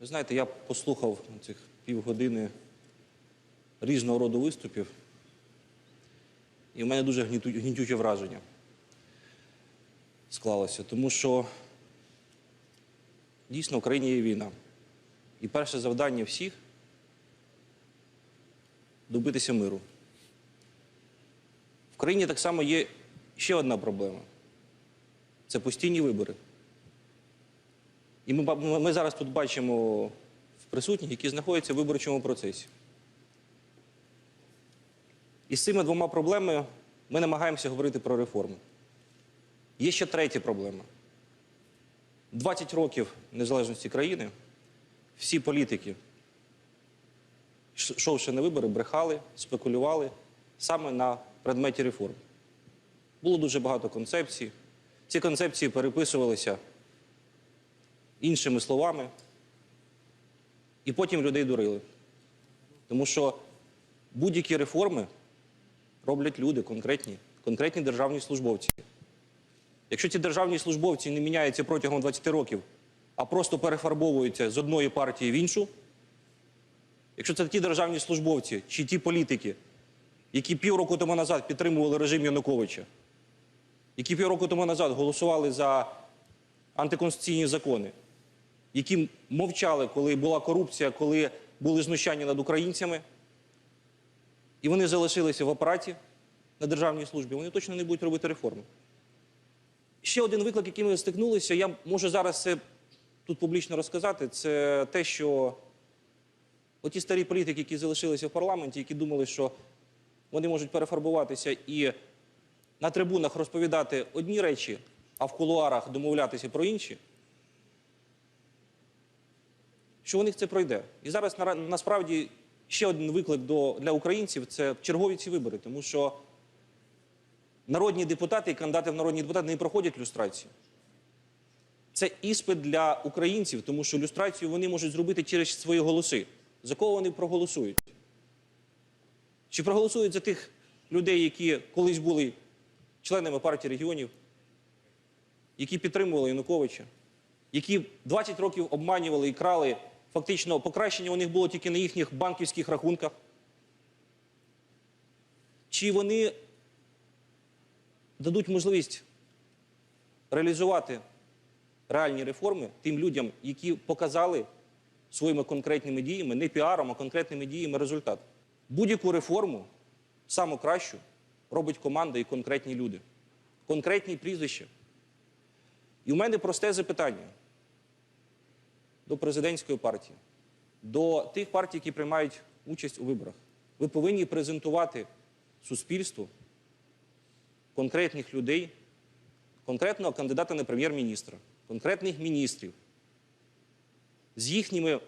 Ви знаєте, я послухав цих півгодини різного роду виступів, і в мене дуже гнітюче враження склалося, тому що дійсно в країні є війна. І перше завдання всіх добитися миру. В країні так само є ще одна проблема це постійні вибори. І ми, ми зараз тут бачимо присутніх, які знаходяться в виборчому процесі. І з цими двома проблемами ми намагаємося говорити про реформи. Є ще третя проблема. 20 років незалежності країни всі політики, йшовши на вибори, брехали, спекулювали саме на предметі реформ. Було дуже багато концепцій. Ці концепції переписувалися іншими словами, і потім людей дурили. Тому що будь-які реформи роблять люди конкретні, конкретні державні службовці. Якщо ці державні службовці не міняються протягом 20 років, а просто перефарбовуються з одної партії в іншу, якщо це ті державні службовці чи ті політики, які півроку тому назад підтримували режим Януковича, які півроку тому назад голосували за антиконституційні закони, які мовчали, коли була корупція, коли були знущання над українцями, і вони залишилися в апараті на державній службі, вони точно не будуть робити реформи. Ще один виклик, який ми стикнулися, я можу зараз це тут публічно розказати, це те, що оті старі політики, які залишилися в парламенті, які думали, що вони можуть перефарбуватися і на трибунах розповідати одні речі, а в кулуарах домовлятися про інші, що у них це пройде. І зараз насправді ще один виклик до, для українців це чергові ці вибори, тому що народні депутати і кандидати в народні депутати не проходять люстрацію. Це іспит для українців, тому що люстрацію вони можуть зробити через свої голоси. За кого вони проголосують? Чи проголосують за тих людей, які колись були членами партії регіонів, які підтримували Януковича, які 20 років обманювали і крали, фактично покращення у них було тільки на їхніх банківських рахунках? Чи вони дадуть можливість реалізувати реальні реформи тим людям, які показали своїми конкретними діями, не піаром, а конкретними діями результат. Будь-яку реформу, саму кращу, робить команда і конкретні люди, конкретні прізвища. І у мене просте запитання до президентської партії, до тих партій, які приймають участь у виборах. Ви повинні презентувати суспільству конкретних людей, конкретного кандидата на прем'єр-міністра, конкретних міністрів з їхніми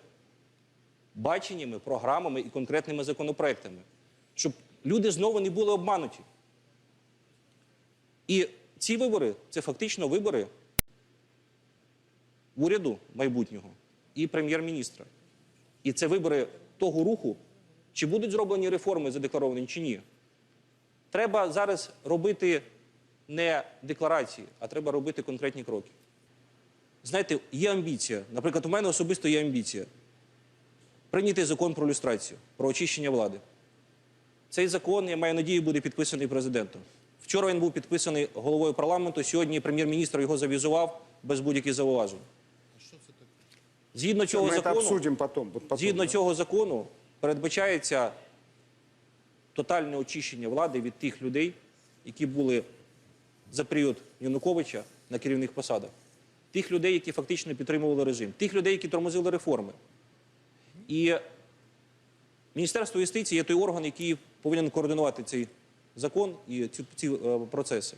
баченнями, програмами і конкретними законопроектами, щоб люди знову не були обмануті. І ці вибори це фактично вибори уряду майбутнього і прем'єр-міністра. І це вибори того руху, чи будуть зроблені реформи задекларовані, чи ні. Треба зараз робити не декларації, а треба робити конкретні кроки. Знаєте, є амбіція. Наприклад, у мене особисто є амбіція прийняти закон про люстрацію, про очищення влади. Цей закон, я маю надію, буде підписаний президентом. Вчора він був підписаний головою парламенту, сьогодні прем'єр-міністр його завізував без будь-яких зауважень. Згідно цього это закону, обсудим потом. потом, Згідно да. цього закону передбачається тотальне очищення влади від тих людей, які були за період Януковича на керівних посадах, тих людей, які фактично підтримували режим, тих людей, які тормозили реформи. І Міністерство юстиції є той орган, який повинен координувати цей закон і ці, ці е, процеси.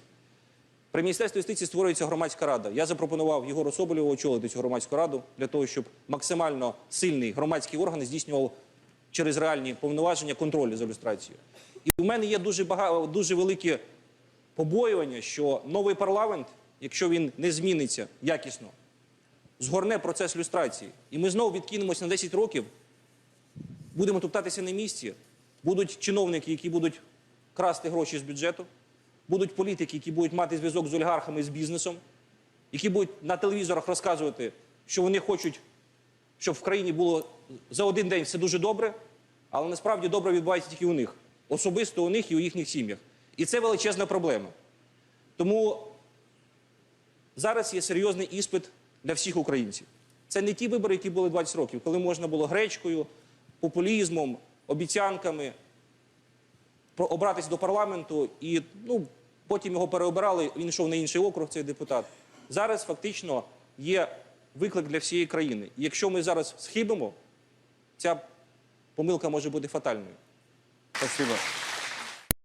При Міністерстві юстиції створюється громадська рада. Я запропонував Єгору Соболєву очолити цю громадську раду для того, щоб максимально сильний громадський орган здійснював через реальні повноваження контролю за люстрацією. І в мене є дуже багато дуже великі побоювання, що новий парламент, якщо він не зміниться якісно, згорне процес люстрації. І ми знову відкинемося на 10 років, будемо топтатися на місці, будуть чиновники, які будуть красти гроші з бюджету, будуть політики, які будуть мати зв'язок з олігархами, з бізнесом, які будуть на телевізорах розказувати, що вони хочуть щоб в країні було за один день все дуже добре, але насправді добре відбувається тільки у них, особисто у них і у їхніх сім'ях. І це величезна проблема. Тому зараз є серйозний іспит для всіх українців. Це не ті вибори, які були 20 років, коли можна було гречкою, популізмом, обіцянками обратись до парламенту і ну, потім його переобирали, він йшов на інший округ, цей депутат. Зараз фактично є виклик для всієї країни. І якщо ми зараз схибимо, ця помилка може бути фатальною. Спасибо.